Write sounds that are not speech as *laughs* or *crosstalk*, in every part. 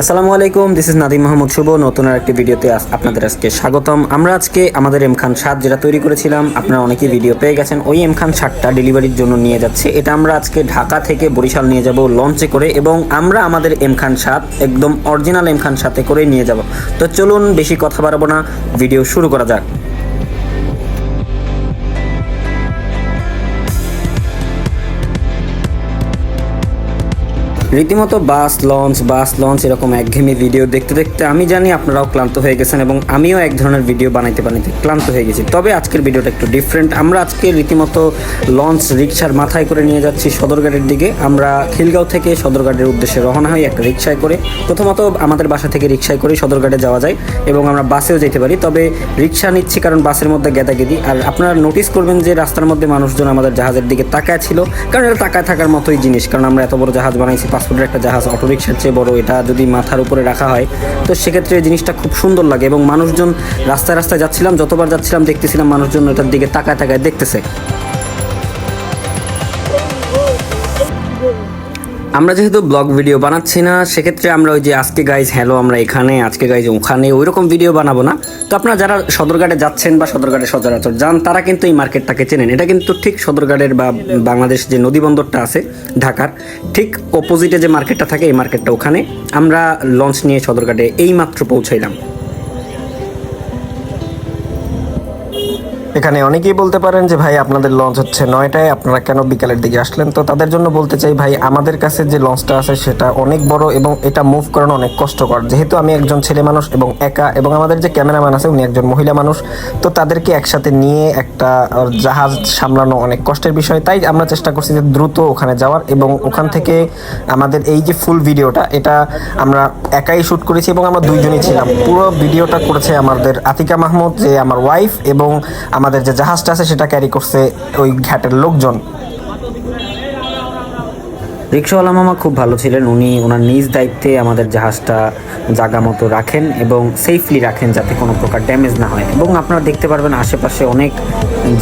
আসসালামু আলাইকুম this is Nadim Mahmud Shuvo. নতুন আর একটি ভিডিওতে আপনাদের আজকে স্বাগতম। আমরা আজকে আমাদের এম খান সাত যেটা তৈরি করেছিলাম, আপনারা অনেকেই ভিডিও পেয়ে গেছেন, ওই এম খান সাতটা ডেলিভারির জন্য নিয়ে যাচ্ছে। এটা আমরা আজকে ঢাকা থেকে বরিশাল নিয়ে যাব লঞ্চে করে এবং আমরা আমাদের এম খান সাত একদম অরিজিনাল এম খান সাথে করে নিয়ে যাব। তো চলুন বেশি কথা বাড়াবো না ভিডিও শুরু করা যাক। রীতিমতো বাস লঞ্চ বাস লঞ্চ এরকম একঘেয়েমি ভিডিও দেখতে দেখতে আমি জানি আপনারাও ক্লান্ত হয়ে গেছেন এবং আমিও এক ধরনের ভিডিও বানাইতে বানাইতে ক্লান্ত হয়ে গেছি। তবে আজকের ভিডিওটা একটু ডিফারেন্ট আমরা আজকে রীতিমতো লঞ্চ রিক্সার মাথায় করে নিয়ে যাচ্ছি সদরঘাটের দিকে। আমরা খিলগাঁও থেকে সদরঘাটের উদ্দেশ্যে রওনা হই একটা রিক্সায় করে। প্রথমত আমাদের বাসা থেকে রিক্সায় করে সদরঘাটে যাওয়া যায় এবং আমরা বাসেও যেতে পারি। তবে রিক্সা নিচ্ছি কারণ বাসের মধ্যে গেদাগেদি। আর আপনারা নোটিস করবেন যে রাস্তার মধ্যে মানুষজন আমাদের জাহাজের দিকে তাকায় ছিল। কারণ এটা তাকায় থাকার মতোই জিনিস। কারণ আমরা এত বড় জাহাজ বানাইছি পাসপোর্টের একটা জাহাজ অটোরিক্সার চেয়ে বড়, এটা যদি মাথার উপরে রাখা হয়, তো সেক্ষেত্রে জিনিসটা খুব সুন্দর লাগে এবং মানুষজন রাস্তায় রাস্তায় যাচ্ছিলাম, যতবার যাচ্ছিলাম দেখতেছিলাম মানুষজন এটার দিকে তাকায় তাকায় দেখতেছে। আমরা যেহেতু ব্লগ ভিডিও বানাচ্ছি না, সেক্ষেত্রে আমরা ওই যে আজকে গাইজ হ্যালো আমরা এখানে, আজকে গাইজ ওখানে ওই রকম ভিডিও বানাবো না। তো আপনারা যারা সদরঘাটে যাচ্ছেন বা সদরঘাটে সচরাচর যান, তারা কিন্তু এই মার্কেটটাকে চেনেন। এটা কিন্তু ঠিক সদরঘাটের বা বাংলাদেশ যে নদী বন্দরটা আছে, ঢাকার, ঠিক অপোজিটে যে মার্কেটটা থাকে, এই মার্কেটটা ওখানে। আমরা লঞ্চ নিয়ে সদরঘাটে এই মাত্র পৌঁছাইলাম। এখানে অনেকেই বলতে পারেন যে, ভাই, আপনাদের লঞ্চ হচ্ছে নয়টায়, আপনারা কেন বিকালের দিকে আসলেন? তো তাদের জন্য বলতে চাই, ভাই, আমাদের কাছে যে লঞ্চটা আছে, সেটা অনেক বড় এবং এটা মুভ করানো অনেক কষ্টকর। যেহেতু আমি একজন ছেলে মানুষ এবং একা এবং আমাদের যে ক্যামেরাম্যান আছে, উনি একজন মহিলা মানুষ, তো তাদেরকে একসাথে নিয়ে একটা জাহাজ সামলানো অনেক কষ্টের বিষয়। তাই আমরা চেষ্টা করছি যে দ্রুত ওখানে যাওয়ার এবং ওখান থেকে আমাদের এই যে ফুল ভিডিওটা এটা আমরা একাই শ্যুট করেছি এবং আমরা দুইজনই ছিলাম। পুরো ভিডিওটা করেছে আমাদের আতিকা মাহমুদ, যে আমার ওয়াইফ এবং আমাদের যে জাহাজটা আছে সেটা ক্যারি করছে ওই ঘাটের লোকজন। রিক্সাওয়ালা মামা খুব ভালো ছিলেন। উনি ওনার নিজ দায়িত্বে আমাদের জাহাজটা জাগা মতো রাখেন এবং সেফলি রাখেন যাতে কোনো প্রকার ড্যামেজ না হয়। এবং আপনারা দেখতে পারবেন আশেপাশে অনেক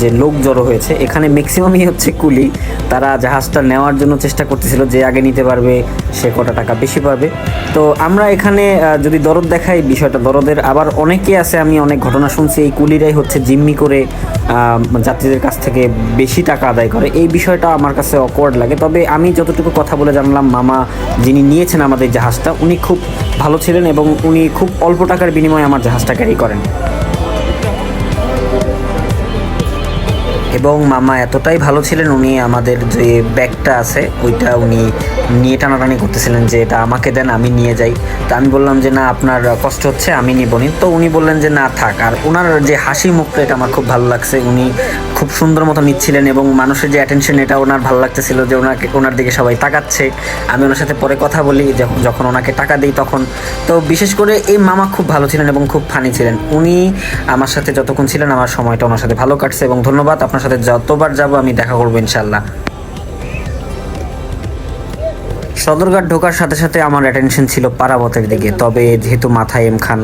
যে লোক জড়ো হয়েছে, এখানে ম্যাক্সিমামই হচ্ছে কুলি। তারা জাহাজটা নেওয়ার জন্য চেষ্টা করতেছিল যে আগে নিতে পারবে, সে কটা টাকা বেশি পাবে। তো আমরা এখানে যদি দরদ দেখাই, বিষয়টা দরদের। আবার অনেকে আছে, আমি অনেক ঘটনা শুনছি, এই কুলিরাই হচ্ছে জিম্মি করে যাত্রীদের কাছ থেকে বেশি টাকা আদায় করে। এই বিষয়টা আমার কাছে অকওয়ার্ড লাগে। তবে আমি যতটুকু কথা বলে জানলাম, মামা যিনি নিয়েছেন আমাদের জাহাজটা, উনি খুব ভালো ছিলেন এবং উনি খুব অল্প টাকার বিনিময়ে আমার জাহাজটা ক্যারি করেন। এবং মামা এতটাই ভালো ছিলেন উনি আমাদের যে ব্যাগটা আছে, ওইটা উনি নিয়ে টানাটানি করতেছিলেন যে এটা আমাকে দেন, আমি নিয়ে যাই। তো আমি বললাম যে, না, আপনার কষ্ট হচ্ছে, আমি নিবনি তো উনি বললেন যে, না, থাক। আর ওনার যে হাসি মুখটা, এটা আমার খুব ভালো লাগছে। উনি খুব সুন্দর মতো নিচ্ছিলেন এবং মানুষের যে অ্যাটেনশন এটা ওনার ভালো লাগতেছিল যে ওনাকে, ওনার দিকে সবাই তাকাচ্ছে। আমি ওনার সাথে পরে কথা বলি যখন ওনাকে টাকা দিই তখন। তো বিশেষ করে এই মামা খুব ভালো ছিলেন এবং খুব ফানি ছিলেন। উনি আমার সাথে যতক্ষণ ছিলেন, আমার সময়টা ওনার সাথে ভালো কাটছে এবং ধন্যবাদ আপনার সাথে যতবার যাব আমি দেখা করব ইনশাল্লাহ। সদরঘাট ঢোকার সাথে সাথে আমার অ্যাটেনশন ছিল পারাবতের দিকে। তবে যেহেতু মাথায় এম খান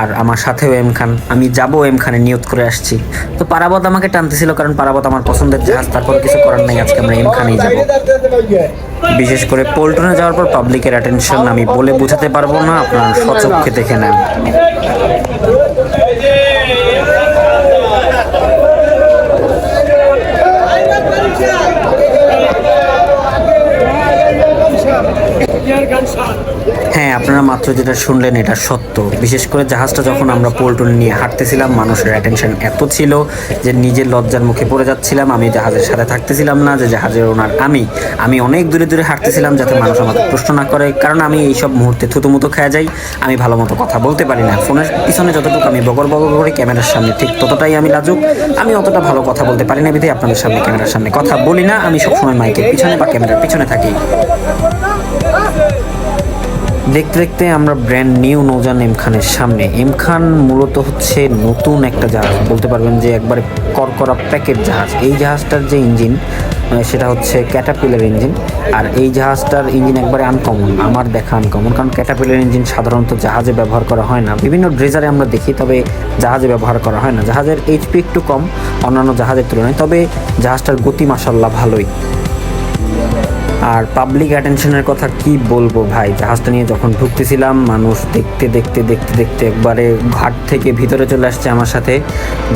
আর আমার সাথেও এম খান আমি যাব এম খানে নিয়োগ করে আসছি। তো পারাবত আমাকে টানতেছিল কারণ পারাবত আমার পছন্দের জাহাজ, তারপর কিছু করার নাই, আজকে আমরা এম খানেই যাব। বিশেষ করে পল্টনে যাওয়ার পর পাবলিকের অ্যাটেনশন আমি বলে বোঝাতে পারব না, আপনার সচক্ষে দেখে নেন। Diğer gençler. হ্যাঁ আপনারা মাত্র যেটা শুনলেন এটা সত্য। বিশেষ করে জাহাজটা যখন আমরা পোল্টন নিয়ে হাঁটতেছিলাম, মানুষের অ্যাটেনশন এত ছিল যে নিজের লজ্জার মুখে পড়ে যাচ্ছিলাম। আমি জাহাজের সাথে থাকতেছিলাম না যে জাহাজের ওনার আমি। আমি অনেক দূরে দূরে হাঁটতেছিলাম যাতে মানুষ আমাকে প্রশ্ন না করে, কারণ আমি এইসব মুহূর্তে থুতুমুতো খেয়ে যাই। আমি ভালো মতো কথা বলতে পারি না। ফোনের পিছনে যতটুকু আমি বগর বগর করি, ক্যামেরার সামনে ঠিক ততটাই আমি লাজুক। আমি অতটা ভালো কথা বলতে পারি না বিধে আপনাদের সামনে ক্যামেরার সামনে কথা বলি না। আমি সবসময় মাইকের পিছনে বা ক্যামেরার পিছনে থাকি। দেখতে দেখতে আমরা ব্র্যান্ড নিউ নৌজান এম খানের সামনে। এম খান মূলত হচ্ছে নতুন একটা জাহাজ। বলতে পারবেন যে একবারে করকরা প্যাকেট জাহাজ। এই জাহাজটার যে ইঞ্জিন সেটা হচ্ছে ক্যাটাপিলার ইঞ্জিন আর এই জাহাজটার ইঞ্জিন একবারে আনকমন আমার দেখা আনকমন কারণ ক্যাটাপিলার ইঞ্জিন সাধারণত জাহাজে ব্যবহার করা হয় না। বিভিন্ন ড্রেজারে আমরা দেখি, তবে জাহাজে ব্যবহার করা হয় না। জাহাজের এইচপি একটু কম, অন্যান্য জাহাজের তুলনায়। তবে জাহাজটার গতি মাসাল্লাহ ভালোই। আর পাবলিক অ্যাটেনশনের কথা কি বলব ভাই? জাহাজটা নিয়ে যখন ঢুকতেছিলাম, মানুষ দেখতে দেখতে দেখতে দেখতে একবারে ঘাট থেকে ভিতরে চলে আসছে আমার সাথে।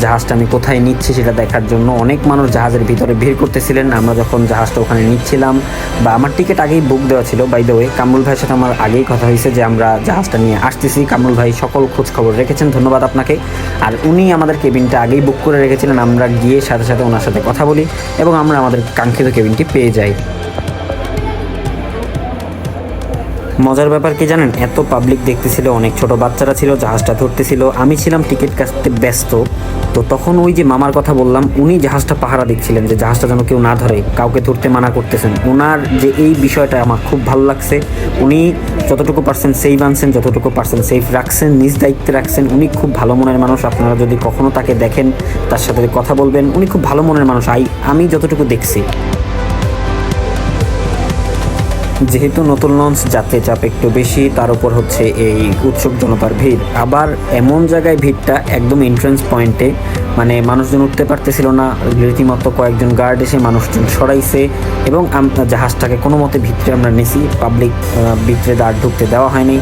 জাহাজটা আমি কোথায় নিচ্ছি সেটা দেখার জন্য অনেক মানুষ জাহাজের ভিতরে ভিড় করতেছিলেন। আমরা যখন জাহাজটা ওখানে নিচ্ছিলাম, বা আমার টিকিট আগেই বুক দেওয়া ছিল বাই দ্য ওয়ে কামরুল ভাইয়ের সাথে আমার আগেই কথা হয়েছে যে আমরা জাহাজটা নিয়ে আসতেছি। কামরুল ভাই সকল খোঁজ খবর রেখেছেন, ধন্যবাদ আপনাকে। আর উনি আমাদের কেবিনটা আগেই বুক করে রেখেছিলেন, আমরা গিয়ে সাথে সাথে ওনার সাথে কথা বলি এবং আমরা আমাদের কাঙ্ক্ষিত কেবিনটি পেয়ে যাই। মজার ব্যাপার কি জানেন? এত পাবলিক দেখতেছিল, অনেক ছোট বাচ্চারা ছিল, জাহাজটা ধরতেছিল। আমি ছিলাম টিকিট কাটতে ব্যস্ত। তো তখন ওই যে মামার কথা বললাম, উনি জাহাজটা পাহারা দিচ্ছিলেন যে জাহাজটা যেন কেউ না ধরে, কাউকে ধরতে মানা করতেছেন। ওনার যে এই বিষয়টা আমার খুব ভালো লাগছে। উনি যতটুকু পার্সেন্ট সেফ আনছেন, যতটুকু পার্সেন্ট সেফ রাখছেন, নিজ দায়িত্বে রাখছেন। উনি খুব ভালো মনের মানুষ। আপনারা যদি কখনো তাকে দেখেন, তার সাথে কথা বলবেন, উনি খুব ভালো মনের মানুষ। আই, আমি যতটুকু দেখছি। যেহেতু নতুন লঞ্চ যাত্রী চাপ একটু বেশি, তার উপর হচ্ছে এই উৎসব জনতার ভিড়। আবার এমন জায়গায় ভিড়টা একদম এন্ট্রান্স পয়েন্টে মানে মানুষজন উঠতে পারতেছিল না, রীতিমতো কয়েকজন গার্ড এসে মানুষজন সরাইছে এবং জাহাজটাকে কোনো মতে ভিতরে আমরা নিছি পাবলিক ভিতরে দাঁড় ঢুকতে দেওয়া হয়নি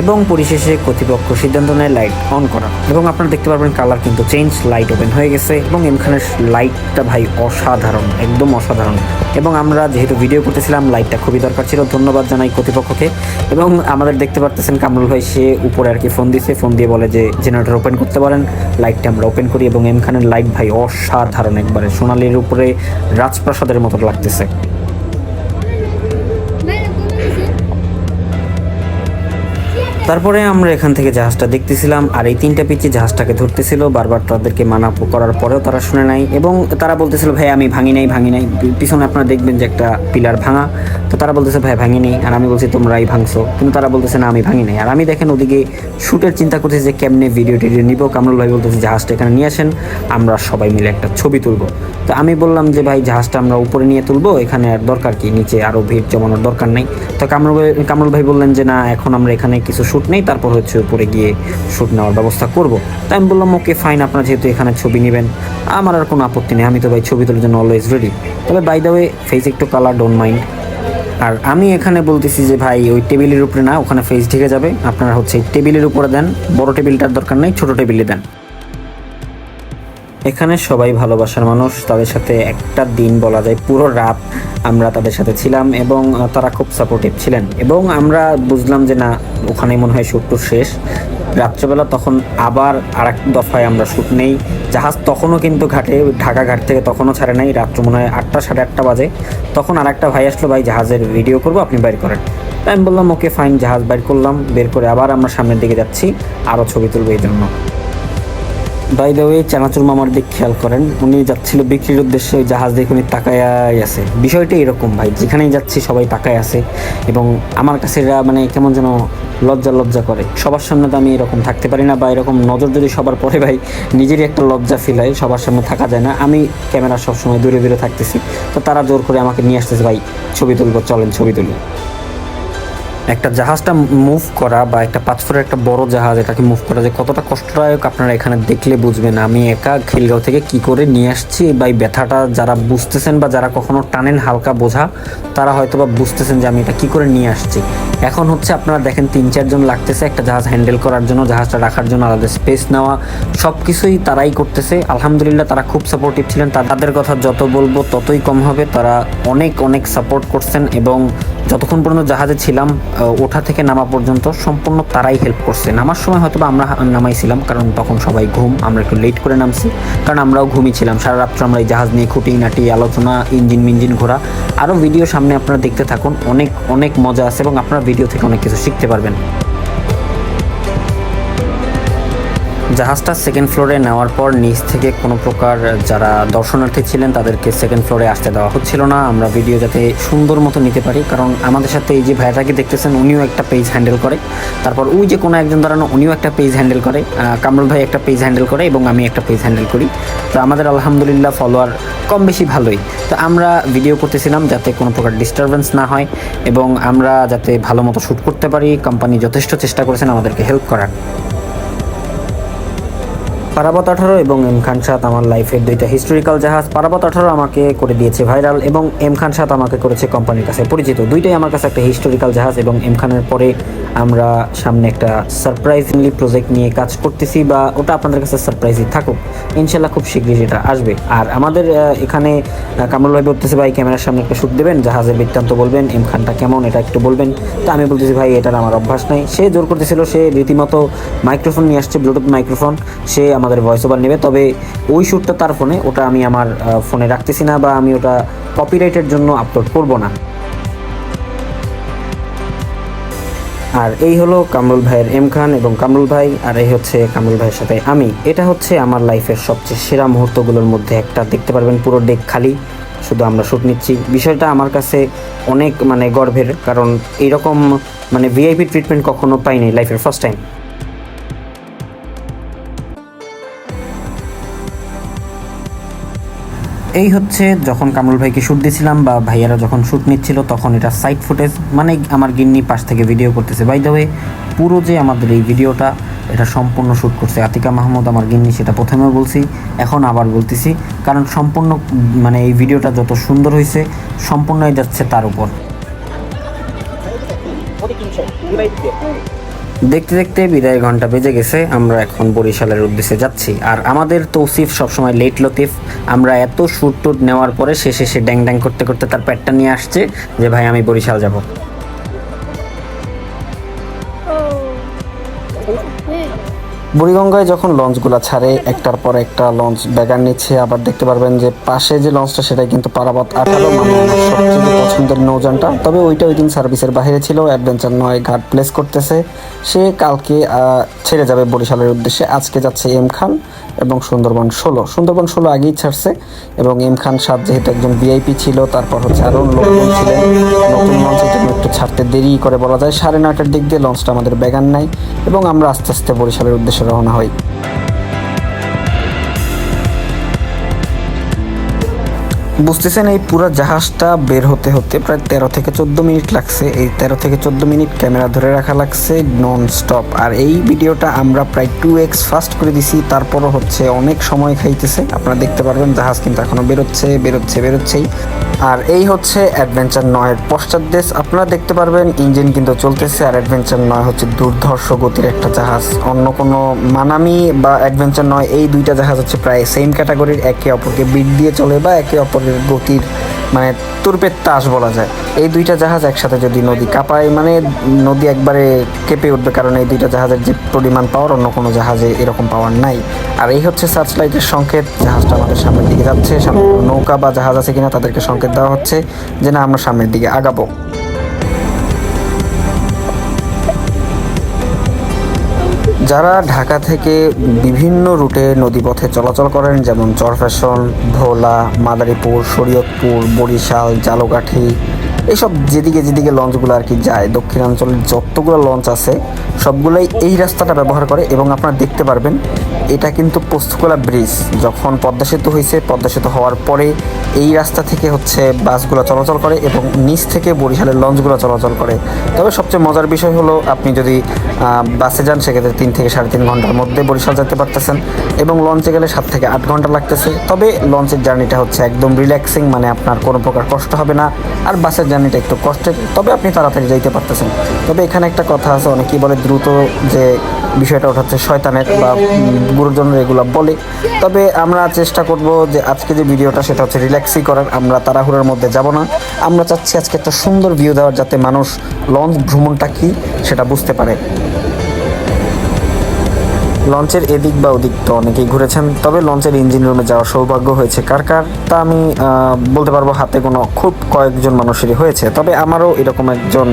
এবং পরিশেষে কর্তৃপক্ষ সিদ্ধান্ত নেয় লাইট অন করা। এবং আপনারা দেখতে পারবেন কালার কিন্তু চেঞ্জ লাইট ওপেন হয়ে গেছে এবং এমখানের লাইটটা ভাই অসাধারণ, একদম অসাধারণ। এবং আমরা যেহেতু ভিডিও করতেছিলাম লাইটটা খুবই দরকার ছিল। ধন্যবাদ জানাই কর্তৃপক্ষকে। এবং আমাদের দেখতে পারতেছেন কামরুল ভাই, সে উপরে আর কি ফোন দিছে। ফোন দিয়ে বলে যে জেনারেটর ওপেন করতে পারেন। লাইটটা আমরা ওপেন করি এবং এমখানের লাইট ভাই অসাধারণ একবারে সোনালির উপরে রাজপ্রাসাদের মতো লাগতেছে। তারপরে আমরা এখান থেকে জাহাজটা দেখতেছিলাম, আর এই তিনটা পিচি জাহাজটাকে ধরতেছিল। বারবার তাদেরকে মানা করার পরেও তারা শুনে নাই, এবং তারা বলতেছিল, ভাই, আমি ভাঙি নাই ভাঙি নাই। পিছনে আপনারা দেখবেন যে একটা পিলার ভাঙা। তো তারা বলতেছে, ভাই, ভাঙি নেই। আর আমি বলছি, তোমরাই ভাঙছো। কিন্তু তারা বলতেছে, না, আমি ভাঙি নাই। আর আমি দেখেন ওদিকে শ্যুটের চিন্তা করতেছি যে কেমনে ভিডিও টিডিও নিব। কামরুল ভাই বলতেছে, জাহাজটা এখানে নিয়ে আসেন, আমরা সবাই মিলে একটা ছবি তুলবো। তো আমি বললাম যে, ভাই, জাহাজটা আমরা উপরে নিয়ে তুলবো, এখানে আর দরকার কি? নিচে আরও ভিড় জমানোর দরকার নেই। তো কামরুল কামরুল ভাই বললেন যে, না, এখন আমরা এখানে কিছু শ্যুট নেই, তারপর হচ্ছে উপরে গিয়ে শ্যুট নেওয়ার ব্যবস্থা করব। তাই আমি বললাম ওকে ফাইন আপনারা যেহেতু এখানে ছবি নেবেন, আমার আর কোনো আপত্তি নেই, আমি তো ভাই ছবি তোলার জন্য অলওয়েজ রেডি তবে বাই দ্য ওয়ে ফেস একটু কালার ডোন্ট মাইন্ড আর আমি এখানে বলতেছি যে ভাই, ওই টেবিলের উপরে না, ওখানে ফেস ঢেকে যাবে। আপনারা হচ্ছে টেবিলের উপরে দেন, বড় টেবিলটার দরকার নেই, ছোটো টেবিলে দেন। এখানে সবাই ভালোবাসার মানুষ, তাদের সাথে একটা দিন বলা যায় পুরো রাত আমরা তাদের সাথে ছিলাম এবং তারা খুব সাপোর্টিভ ছিলেন। এবং আমরা বুঝলাম যে না ওখানে মনে হয় শ্যুট টুট শেষ। রাত্রেবেলা তখন আবার আর এক দফায় আমরা শ্যুট নেই। জাহাজ তখনও কিন্তু ঘাটে, ঢাকা ঘাট থেকে তখনও ছাড়ে নাই। রাত্র মনে হয় আটটা, সাড়ে আটটা বাজে। তখন আর একটা ভাই আসলো, ভাই, জাহাজের ভিডিও করব, আপনি বাইর করেন। তাই আমি বললাম, ওকে ফাইন জাহাজ বাইর করলাম। বের করে আবার আমরা সামনের দিকে যাচ্ছি আরও ছবি তুলবো এই জন্য। বাই দ্য ওয়ে চানাচুর মামার দিক খেয়াল করেন, উনি যাচ্ছিল বিক্রির উদ্দেশ্যে ওই জাহাজ দেখে উনি তাকায় আছে। বিষয়টা এরকম ভাই, যেখানেই যাচ্ছি সবাই তাকায় আছে এবং আমার কাছে এরা মানে কেমন যেন লজ্জা লজ্জা করে। সবার সামনে তো আমি এরকম থাকতে পারি না বা এরকম নজর যদি সবার পরে ভাই, নিজেরই একটা লজ্জা ফিল হয়, সবার সামনে থাকা যায় না। আমি ক্যামেরা সবসময় দূরে দূরে থাকতেছি, তো তারা জোর করে আমাকে নিয়ে আসতেছে, ভাই, ছবি তুলবো, চলেন ছবি তুলি। একটা জাহাজটা মুভ করা বা একটা পাঁচ পাঁচফোরের একটা বড় জাহাজ এটাকে মুভ করা যে কতটা কষ্টদায়ক আপনারা এখানে দেখলে বুঝবেন। আমি একা খিলগাঁও থেকে কি করে নিয়ে আসছি বা এই ব্যথাটা যারা বুঝতেছেন বা যারা কখনো টানেন হালকা বোঝা, তারা হয়তো বা বুঝতেছেন যে আমি এটা কি করে নিয়ে আসছি। এখন হচ্ছে আপনারা দেখেন তিন চারজন লাগতেছে একটা জাহাজ হ্যান্ডেল করার জন্য, জাহাজটা রাখার জন্য আলাদা স্পেস নেওয়া সব কিছুই তারাই করতেছে। আলহামদুলিল্লাহ তারা খুব সাপোর্টিভ ছিলেন। তাদের কথা যত বলব ততই কম হবে। তারা অনেক অনেক সাপোর্ট করছেন এবং যতক্ষণ পর্যন্ত জাহাজে ছিলাম ওঠা থেকে নামা পর্যন্ত সম্পূর্ণ তারাই হেল্প করছে। নামার সময় হয়তো আমরা নামাইছিলাম, কারণ তখন সবাই ঘুম, আমরা একটু লেট করে নামছি, কারণ আমরাও ঘুমিয়েছিলাম। সারা রাত্র আমরা এই জাহাজ নিয়ে খুঁটি নাটি, আলোচনা, ইঞ্জিন মিঞ্জিন ঘোরা আরও ভিডিও সামনে আপনারা দেখতে থাকুন। অনেক অনেক মজা আছে এবং আপনারা ভিডিও থেকে অনেক কিছু শিখতে পারবেন। জাহাজটা সেকেন্ড ফ্লোরে নেওয়ার পর নিচ থেকে কোনো প্রকার যারা দর্শনার্থী ছিলেন, তাদেরকে সেকেন্ড ফ্লোরে আসতে দেওয়া হচ্ছিল না। আমরা ভিডিও যাতে সুন্দর মতো নিতে পারি, কারণ আমাদের সাথে এই যে ভাইয়াটাকে দেখতেছেন, উনিও একটা পেজ হ্যান্ডেল করে। তারপর ওই যে কোনো একজন দাঁড়ানো, উনিও একটা পেজ হ্যান্ডেল করে। কামরুল ভাই একটা পেজ হ্যান্ডেল করে এবং আমি একটা পেজ হ্যান্ডেল করি। তো আমাদের আলহামদুলিল্লাহ ফলোয়ার কম বেশি ভালোই। তো আমরা ভিডিও করতেছিলাম যাতে কোনো প্রকার ডিস্টারবেন্স না হয় এবং আমরা যাতে ভালো মতো শ্যুট করতে পারি কোম্পানি যথেষ্ট চেষ্টা করেছেন আমাদেরকে হেল্প করার। পারাবত আঠারো এবং এম খান সাত আমার লাইফের দুইটা হিস্টোরিক্যাল জাহাজ। পারাবত আঠারো আমাকে করে দিয়েছে ভাইরাল এবং এম খান সাত আমাকে করেছে কোম্পানির কাছে পরিচিত। দুইটাই আমার কাছে একটা হিস্টোরিক্যাল জাহাজ এবং এম খানের পরে আমরা সামনে একটা সারপ্রাইজিংলি প্রজেক্ট নিয়ে কাজ করতেছি বা ওটা আপনাদের কাছে সারপ্রাইজই থাকুক। ইনশাল্লাহ খুব শীঘ্রই সেটা আসবে। আর আমাদের এখানে কামরুল ভাই বলতেছে, ভাই, ক্যামেরার সামনে একটা শ্যুট দেবেন, জাহাজের বৃত্তান্ত বলবেন এম খানটা কেমন, এটা একটু বলবেন। তো আমি বলতেছি, ভাই, এটার আমার অভ্যাস নাই। সে জোর করতেছিল, সে রীতিমতো মাইক্রোফোন নিয়ে আসছে ব্লুটুথ মাইক্রোফোন সে আমাদের ভয়েস ওভার নেবে, তবে ওই শ্যুটটা তার ফোনে ওটা আমি আমার ফোনে রাখতেছি না বা আমি ওটা কপিরাইটের জন্য আপলোড করব না। আর এই হলো কামরুল ভাইয়ের এম খান এবং কামরুল ভাই, আর এই হচ্ছে কামরুল ভাইয়ের সাথে আমি। এটা হচ্ছে আমার লাইফের সবচেয়ে সেরা মুহূর্তগুলোর মধ্যে একটা, দেখতে পারবেন পুরো ডেক খালি, শুধু আমরা শ্যুট নিচ্ছি। বিষয়টা আমার কাছে অনেক মানে গর্বের, কারণ এইরকম মানে ভিআইপি ট্রিটমেন্ট কখনো পাইনি লাইফের ফার্স্ট টাইম এই হচ্ছে যখন কামরুল ভাইকে শ্যুট দিয়েছিলাম বা ভাইয়ারা যখন শ্যুট নিচ্ছিল, তখন এটা সাইড ফুটেজ মানে আমার গিন্নি পাশ থেকে ভিডিও করতেছে। বাই দ্য ওয়ে পুরো যে আমাদের এই ভিডিওটা এটা সম্পূর্ণ শ্যুট করছে আতিকা মাহমুদ, আমার গিন্নি, সেটা প্রথমেও বলছি, এখন আবার বলতেছি। কারণ সম্পূর্ণ মানে এই ভিডিওটা যত সুন্দর হয়েছে, সম্পূর্ণই যাচ্ছে তার উপর। দেখতে দেখতে বিদায় ঘণ্টা বেজে গেছে, আমরা এখন বরিশালের উদ্দেশ্যে যাচ্ছি। আর আমাদের তৌসিফ সবসময় লেট লতিফ, আমরা এত শ্যুট টুট নেওয়ার পরে শেষে সে ড্যাং ড্যাং করতে করতে তার প্যাটটা নিয়ে আসছে যে, ভাই, আমি বরিশাল যাব। বুড়িগঙ্গায় যখন লঞ্চগুলো ছাড়ে, একটার পর একটা লঞ্চ ব্যাগার নিচ্ছে, আবার দেখতে পারবেন যে পাশে যে লঞ্চটা সেটা কিন্তু পারাবত আঠারো মানে পছন্দের নৌযানটা। তবে ওইটা ওই দিন সার্ভিসের বাইরে ছিল, অ্যাডভেঞ্চার নয়, ঘাট প্লেস করতেছে। সে কালকে ছেড়ে যাবে বরিশালের উদ্দেশ্যে। আজকে যাচ্ছে এম খান এবং সুন্দরবন ষোলো। সুন্দরবন ষোলো আগেই ছাড়ছে এবং এম খান সাত যেহেতু একজন ভিআইপি ছিল, তারপর হচ্ছে আরও লোকজন ছিলেন। নতুন লঞ্চের জন্য একটু ছাড়তে দেরি করে বলা যায়। সাড়ে নয়টার দিক দিয়ে লঞ্চটা আমাদের ব্যাগান নাই এবং আমরা আস্তে আস্তে বরিশালের উদ্দেশ্যে রওনা হই। বুঝতেছেন, এই পুরো জাহাজটা বের হতে হতে প্রায় তেরো থেকে চোদ্দ মিনিট লাগছে। এই তেরো থেকে চোদ্দ মিনিট ক্যামেরা ধরে রাখা লাগছে নন স্টপ আর এই ভিডিওটা আমরা প্রায় টু এক্স ফাস্ট করে দিছি, তারপরও হচ্ছে অনেক সময় খাইতেছে। আপনারা দেখতে পারবেন, জাহাজ কিন্তু এখনও বেরোচ্ছে বেরোচ্ছে, বেরোচ্ছেই। আর এই হচ্ছে অ্যাডভেঞ্চার নয়ের পশ্চাৎ দেশ। আপনারা দেখতে পারবেন, ইঞ্জিন কিন্তু চলতেছে, আর অ্যাডভেঞ্চার নয় হচ্ছে দুর্ধর্ষ গতির একটা জাহাজ। অন্য কোনো মানামি বা অ্যাডভেঞ্চার নয়, এই দুইটা জাহাজ হচ্ছে প্রায় সেম ক্যাটাগরির একে অপরকে বিট দিয়ে চলে বা একে অপরের গতির মানে তুরপের তাস বলা যায়। এই দুইটা জাহাজ একসাথে যদি নদী কাঁপায় মানে নদী একবারে কেঁপে উঠবে কারণ এই দুইটা জাহাজের যে পরিমাণ পাওয়ার অন্য কোনো জাহাজে এরকম পাওয়ার নাই। আর এই হচ্ছে সার্চ লাইটের সংকেত। জাহাজটা আমাদের সামনের দিকে যাচ্ছে, সামনে নৌকা বা জাহাজ আছে কিনা তাদেরকে সংকেত দেওয়া হচ্ছে যে, না, আমরা সামনের দিকে আগাবো। যারা ঢাকা থেকে বিভিন্ন রুটে নদীপথে চলাচল করেন, যেমন চরফ্যাশন ভোলা, মাদারীপুর, শরীয়তপুর, বরিশাল, জালকাঠি এইসব যেদিকে যেদিকে লঞ্চগুলো আর কি যায় দক্ষিণাঞ্চলের যতগুলো লঞ্চ আছে, সবগুলোই এই রাস্তাটা ব্যবহার করে এবং আপনারা দেখতে পারবেন, এটা কিন্তু পোস্তকোলা ব্রিজ যখন পদ্মা সেতু হয়েছে, পদ্মা সেতু হওয়ার পরে এই রাস্তা থেকে হচ্ছে বাসগুলো চলাচল করে এবং নিচ থেকে বরিশালের লঞ্চগুলো চলাচল করে। তবে সবচেয়ে মজার বিষয় হলো, আপনি যদি বাসে যান, সেক্ষেত্রে তিন থেকে সাড়ে তিন ঘণ্টার মধ্যে বরিশাল যেতে পারতেছেন এবং লঞ্চে গেলে সাত থেকে আট ঘণ্টা লাগতেছে। তবে লঞ্চের জার্নিটা হচ্ছে একদম রিল্যাক্সিং মানে আপনার কোনো প্রকার কষ্ট হবে না। আর বাসের জার্নিটা একটু কষ্টের তবে আপনি তাড়াতাড়ি যাইতে পারতেছেন। তবে এখানে একটা কথা আছে অনেকেই বলে দ্রুত যে বিষয়টা ওঠাচ্ছে শয়তানের বা গুরুজনরা এগুলো বলে। তবে আমরা চেষ্টা করব যে আজকে যে ভিডিওটা সেটা হচ্ছে রিল্যাক্সই করার, আমরা তাড়াহুড়োর মধ্যে যাব না। আমরা চাচ্ছি আজকে একটা সুন্দর ভিউ দেওয়ার যাতে মানুষ লঞ্চ ভ্রমণটা কী সেটা বুঝতে পারে। লঞ্চের এদিক বা ওদিক তো অনেকেই ঘুরেছেন, তবে লঞ্চের ইঞ্জিন রুমে যাওয়ার সৌভাগ্য হয়েছে। কার কার? তা আমি বলতে পারব হাতে কোনো, খুব কয়েকজন মানুষেরই হয়েছে। তবে আমারও এরকম একজন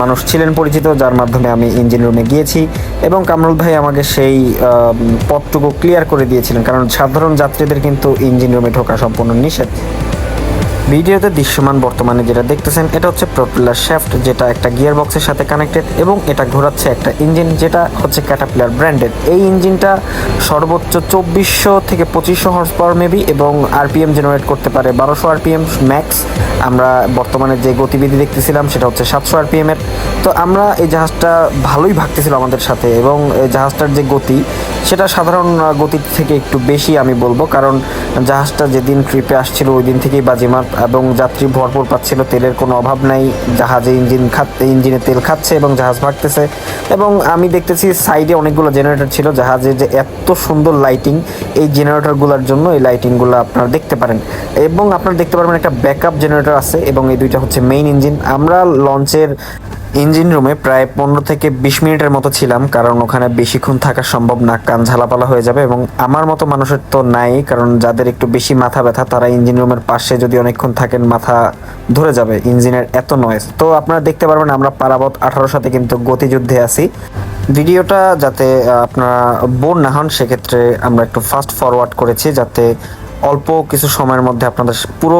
মানুষ ছিলেন পরিচিত, যার মাধ্যমে আমি ইঞ্জিন রুমে গিয়েছি এবং কামরুল ভাই আমাকে সেই পথটুকু ক্লিয়ার করে দিয়েছিলেন। কারণ সাধারণ যাত্রীদের কিন্তু ইঞ্জিন রুমে ঢোকা সম্পূর্ণ নিষেধ। ভিডিওতে দৃশ্যমান বর্তমানে যেটা দেখতেছেন, এটা হচ্ছে প্রপেলার শ্যাফট যেটা একটা গিয়ার বক্সের সাথে কানেক্টেড এবং এটা ঘোরাচ্ছে একটা ইঞ্জিন যেটা হচ্ছে ক্যাটাপিলার ব্র্যান্ডেড এই ইঞ্জিনটা সর্বোচ্চ চব্বিশশো থেকে পঁচিশশো হর্স পাওয়ার মেবি এবং আরপিএম জেনারেট করতে পারে বারোশো আরপিএম ম্যাক্স আমরা বর্তমানে যে গতিবিধি দেখতেছিলাম, সেটা হচ্ছে সাতশো আরপিএম এর। তো আমরা এই জাহাজটা ভালোই ভাগতেছিল আমাদের সাথে এবং এই জাহাজটার যে গতি, সেটা সাধারণ গতির থেকে একটু বেশি আমি বলব। কারণ জাহাজটা যেদিন ট্রিপে আসছিল, ওই দিন থেকেই বাজিমাত এবং যাত্রী ভরপুর পাচ্ছিল, তেলের কোনো অভাব নাই। জাহাজে ইঞ্জিন খাচ্ছে ইঞ্জিনে তেল খাচ্ছে এবং জাহাজ ভাগতেছে। এবং আমি দেখতেছি সাইডে অনেকগুলো জেনারেটর ছিল। জাহাজে যে এত সুন্দর লাইটিং, এই জেনারেটরগুলোর জন্য এই লাইটিংগুলো আপনারা দেখতে পারেন। এবং আপনারা দেখতে পারবেন একটা ব্যাকআপ জেনারেটর আছে এবং এই দুইটা হচ্ছে মেইন ইঞ্জিন আমরা লঞ্চের ইঞ্জিন রুমে প্রায় পনেরো থেকে বিশ মিনিটের মতো ছিলাম, কারণ ওখানে বেশিক্ষণ থাকা সম্ভব না, কান ঝালাপালা হয়ে যাবে এবং আমার মতো মানুষের তো নাই, কারণ যাদের একটু বেশি মাথা ব্যথা, তারা ইঞ্জিন রুমের পাশে যদি অনেকক্ষণ থাকেন মাথা ধরে যাবে, ইঞ্জিনের এত নয়েজ তো আপনারা দেখতে পারবেন, আমরা পারাবত আঠারো সাথে কিন্তু গতিযুদ্ধে আছি। ভিডিওটা যাতে আপনারা বোর না হন, সেক্ষেত্রে আমরা একটু ফাস্ট ফরওয়ার্ড করেছি, যাতে অল্প কিছু সময়ের মধ্যে আপনাদের পুরো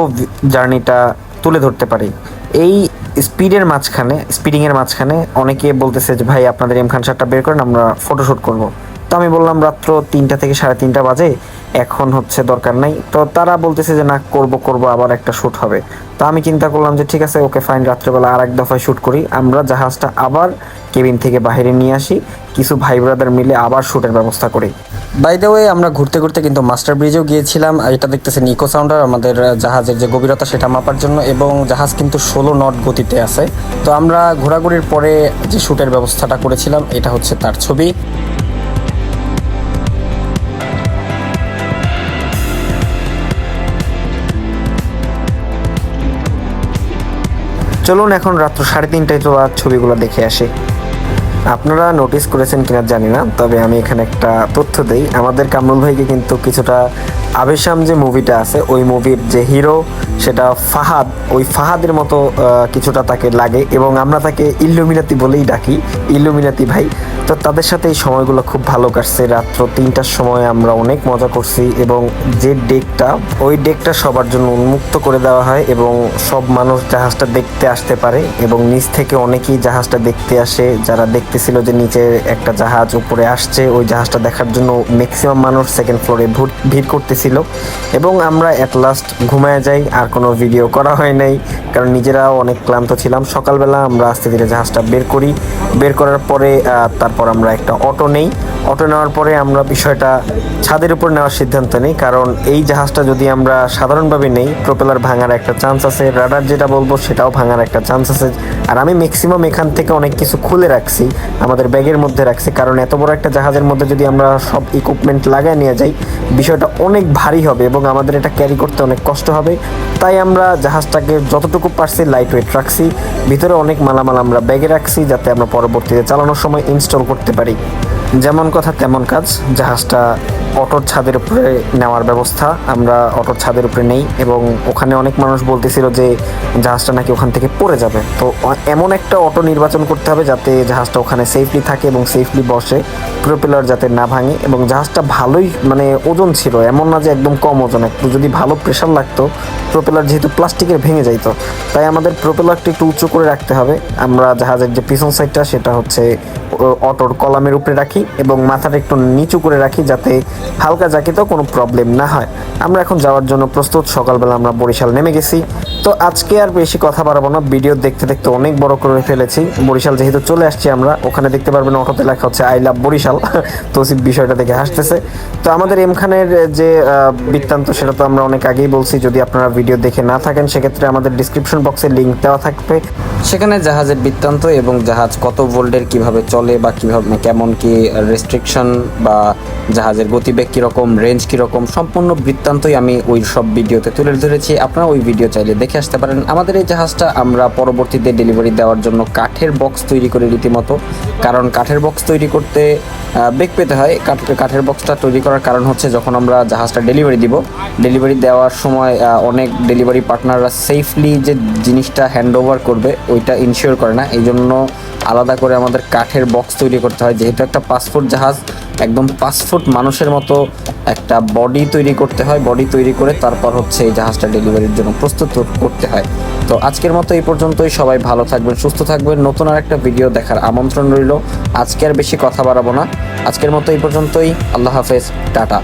জার্নিটা তুলে ধরতে পারি। এই স্পিডের মাঝখানে, স্পিডিংয়ের মাঝখানে অনেকে বলতেছে যে, ভাই, আপনাদের এম খান শার্টটা বের করেন, আমরা ফটোশ্যুট করব। তো আমি বললাম, রাত্র তিনটা থেকে সাড়ে তিনটা বাজে, এখন হচ্ছে দরকার নাই। তো তারা বলতেছে যে, না, করব করব, আবার একটা শ্যুট হবে। তো আমি চিন্তা করলাম যে, ঠিক আছে, ওকে ফাইন রাত্রেবেলা আর এক দফায় শ্যুট করি। আমরা জাহাজটা আবার কেবিন থেকে বাইরে নিয়ে আসি। কিছু ভাই ব্রাদার মিলে আবার শ্যুটের ব্যবস্থা করি। বাই দ্য ওয়ে আমরা ঘুরতে ঘুরতে কিন্তু মাস্টার ব্রিজেও গিয়েছিলাম। আর এটা দেখতেছেন ইকো সাউন্ডার আমাদের জাহাজের যে গভীরতা সেটা মাপার জন্য এবং জাহাজ কিন্তু ষোলো নট গতিতে আছে। তো আমরা ঘোরাঘুরির পরে যে শ্যুটের ব্যবস্থাটা করেছিলাম, এটা হচ্ছে তার ছবি। চলুন এখন রাত্র সাড়ে তিনটায় তো আর ছবিগুলো দেখে আসি। আপনারা নোটিস করেছেন কিনা জানি না, তবে আমি এখানে একটা তথ্য দেই। আমাদের কামরুল ভাইকে কিন্তু কিছুটা আবেশাম যে মুভিটা আছে, ওই মুভির যে হিরো সেটা ফাহাদ, ওই ফাহাদের মতো কিছুটা তাকে লাগে এবং আমরা তাকে ইল্লুমিনাতি বলেই ডাকি। ইল্লুমিনাতি ভাই, তো তাদের সাথে এই সময়গুলো খুব ভালো কাটছে। রাত্র তিনটার সময় আমরা অনেক মজা করছি এবং যে ডেকটা, ওই ডেকটা সবার জন্য উন্মুক্ত করে দেওয়া হয় এবং সব মানুষ জাহাজটা দেখতে আসতে পারে এবং নিচ থেকে অনেকেই জাহাজটা দেখতে আসে। যারা দেখতেছিল যে নিচে একটা জাহাজ উপরে আসছে, ওই জাহাজটা দেখার জন্য ম্যাক্সিমাম মানুষ সেকেন্ড ফ্লোরে ভিড় করতেছিল এবং আমরা অ্যাট লাস্ট ঘুমায় যাই, আর কোনো ভিডিও করা হয় নাই, কারণ নিজেরাও অনেক ক্লান্ত ছিলাম। সকালবেলা আমরা আস্তে ধীরে জাহাজটা বের করি। বের করার পরে তারপর আমরা একটা অটো নেই। অটো নেওয়ার পরে আমরা বিষয়টা ছাদের উপর নেওয়ার সিদ্ধান্ত নিই, কারণ এই জাহাজটা যদি আমরা সাধারণভাবে নেই প্রপেলার ভাঙার একটা চান্স আছে। রাডার যেটা বলব, সেটাও ভাঙার একটা চান্স আছে। আর আমি ম্যাক্সিমাম এখান থেকে অনেক কিছু খুলে রাখছি, আমাদের ব্যাগের মধ্যে রাখছি, কারণ এত বড় একটা জাহাজের মধ্যে যদি আমরা সব ইকুইপমেন্ট লাগায় নিয়ে যাই, বিষয়টা অনেক ভারী হবে এবং আমাদের এটা ক্যারি করতে অনেক কষ্ট হবে। তাই আমরা জাহাজটাকে যতটুকু পারছি লাইট ওয়েট রাখছি। ভিতরে অনেক মালামাল আমরা ব্যাগে রাখছি যাতে আমরা পরবর্তীতে চালানোর সময় ইনস্টল করতে পারি। যেমন কথা তেমন কাজ। জাহাজটা অটোর ছাদের উপরে নেওয়ার ব্যবস্থা। আমরা অটোর ছাদের উপরে নেই এবং ওখানে অনেক মানুষ বলতেছিল যে জাহাজটা নাকি ওখান থেকে পড়ে যাবে। তো এমন একটা অটো নির্বাচন করতে হবে যাতে জাহাজটা ওখানে সেফলি থাকে এবং সেফলি বসে প্রোপেলার যাতে না ভাঙে এবং জাহাজটা ভালোই মানে ওজন ছিল, এমন না যে একদম কম ওজন। একটু যদি ভালো প্রেশার লাগতো প্রোপেলার যেহেতু প্লাস্টিকের ভেঙে যাইত, তাই আমাদের প্রোপেলারটা একটু উঁচু করে রাখতে হবে। আমরা জাহাজের যে পিছন সাইডটা সেটা হচ্ছে অটোর কলামের উপরে রাখি। এবং মাথাটা একটু নিচু করে রাখি যাতে হালকা জাকিতেও কোনো প্রবলেম না হয়। আমরা এখন যাওয়ার জন্য প্রস্তুত। সকালবেলা আমরা বরিশাল নেমে গেছি। তো আজকে আর বেশি কথা বাড়াবো না। ভিডিও দেখতে দেখতে অনেক বড় করে ফেলেছি। বরিশাল যেহেতু চলে আসছি আমরা, ওখানে দেখতে পারবেন অটোতে লেখা হচ্ছে আই লাভ বরিশাল। *laughs* তো বিষয়টা দেখে হাসতেছে। তো আমাদের এমখানের যে বৃত্তান্ত, সেটা তো আমরা অনেক আগেই বলছি। যদি আপনারা ভিডিও দেখে না থাকেন, সেক্ষেত্রে আমাদের ডিসক্রিপশন বক্সে লিঙ্ক দেওয়া থাকবে। সেখানে জাহাজের বৃত্তান্ত এবং জাহাজ কত ভোল্টের কীভাবে চলে বা কীভাবে, কেমন কি রেস্ট্রিকশন বা জাহাজের গতিবেগ কীরকম রেঞ্জ কীরকম, সম্পূর্ণ বৃত্তান্তই আমি ওই সব ভিডিওতে তুলে ধরেছি। আপনারা ওই ভিডিও চাইলে দেখে আসতে পারেন। আমাদের এই জাহাজটা আমরা পরবর্তীতে ডেলিভারি দেওয়ার জন্য কাঠের বক্স তৈরি করে রীতিমতো। কারণ কাঠের বক্স তৈরি করতে বেগ পেতে হয়। কাঠ, কাঠের বক্সটা তৈরি করার কারণ হচ্ছে যখন আমরা জাহাজটা ডেলিভারি দিব ডেলিভারি দেওয়ার সময় অনেক ডেলিভারি পার্টনাররা সেফলি যে জিনিসটা হ্যান্ড ওভার করবে, ওইটা ইনশিওর করে না। এই জন্য আলাদা করে আমাদের কাঠের বক্স তৈরি করতে হয়। যেহেতু একটা পাসপোর্ট জাহাজ, একদম পাসপোর্ট মানুষের মতো একটা বডি তৈরি করতে হয়। বডি তৈরি করে তারপর হচ্ছে এই জাহাজটা ডেলিভারির জন্য প্রস্তুত করতে হয়। তো আজকের মতো এই পর্যন্তই। সবাই ভালো থাকবেন, সুস্থ থাকবেন। নতুন আর একটা ভিডিও দেখার আমন্ত্রণ রইল। আজকে আর বেশি কথা বাড়াবো না। আজকের মতো এই পর্যন্তই। আল্লাহ হাফেজ। টাটা।